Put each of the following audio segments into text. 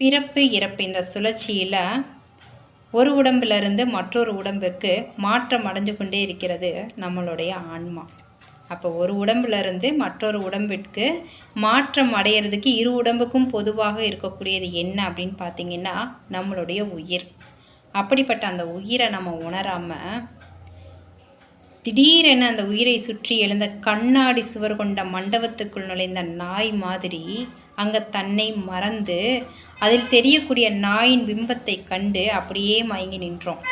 பிறப்பு இறப்பு இந்த சுழற்சியில் ஒரு உடம்பிலிருந்து மற்றொரு உடம்பிற்கு மாற்றம் அடைஞ்சு கொண்டே இருக்கிறது நம்மளுடைய ஆன்மா. அப்போ ஒரு உடம்புலேருந்து மற்றொரு உடம்பிற்கு மாற்றம் அடையிறதுக்கு இரு உடம்புக்கும் பொதுவாக இருக்கக்கூடியது என்ன அப்படின்னு பார்த்தீங்கன்னா நம்மளுடைய உயிர். அப்படிப்பட்ட அந்த உயிரை நம்ம உணராமல் திடீரென அந்த உயிரை சுற்றி எழுந்த கண்ணாடி சுவர் கொண்ட மண்டபத்துக்குள் நுழைந்த நாய் மாதிரி அங்கே தன்னை மறந்து அதில் தெரியக்கூடிய நாயின் பிம்பத்தை கண்டு அப்படியே மயங்கி நின்றோம்.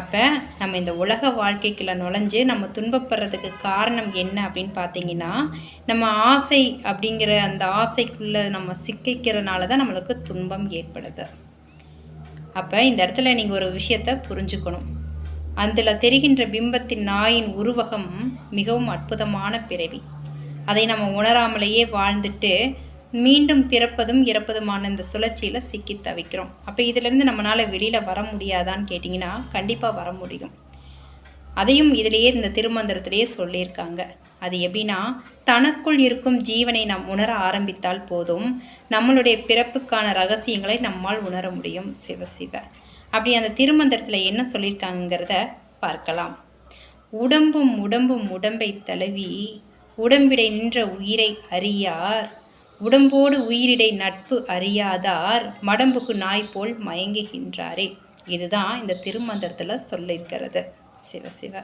அப்போ நம்ம இந்த உலக வாழ்க்கைக்குள்ள நுழைஞ்சு நம்ம துன்பப்படுறதுக்கு காரணம் என்ன அப்படின்னு பார்த்தீங்கன்னா நம்ம ஆசை அப்படிங்கிற அந்த ஆசைக்குள்ளே நம்ம சிக்கிக்கிறனால தான் நம்மளுக்கு துன்பம் ஏற்படுது. அப்போ இந்த இடத்துல நீங்கள் ஒரு விஷயத்தை புரிஞ்சுக்கணும். அதில் தெரிகின்ற பிம்பத்தின் நாயின் உருவகம் மிகவும் அற்புதமான பிறவி. அதை நம்ம உணராமலேயே வாழ்ந்துட்டு மீண்டும் பிறப்பதும் இறப்பதுமான இந்த சுழற்சியில் சிக்கி தவிக்கிறோம். அப்போ இதிலேருந்து நம்மளால் வெளியில் வர முடியாதான்னு கேட்டிங்கன்னா கண்டிப்பாக வர முடியும். அதையும் இதிலேயே இந்த திருமந்திரத்திலேயே சொல்லியிருக்காங்க. அது எப்படின்னா தனக்குள் இருக்கும் ஜீவனை நாம் உணர ஆரம்பித்தால் போதும். நம்மளுடைய பிறப்புக்கான ரகசியங்களை நம்மால் உணர முடியும் சிவ சிவ அப்படி அந்த திருமந்திரத்தில் என்ன சொல்லியிருக்காங்கிறத பார்க்கலாம். உடம்பும் உடம்பும் உடம்பை தழுவி உடம்பிடை நின்ற உயிரை அறியார். உடம்போடு உயிரிடை நட்பு அறியாதார். மடம்புக்கு நாய் போல் மயங்குகின்றாரே. இதுதான் இந்த திருமந்திரத்தில் சொல்லியிருக்கிறது. சிவ சிவ.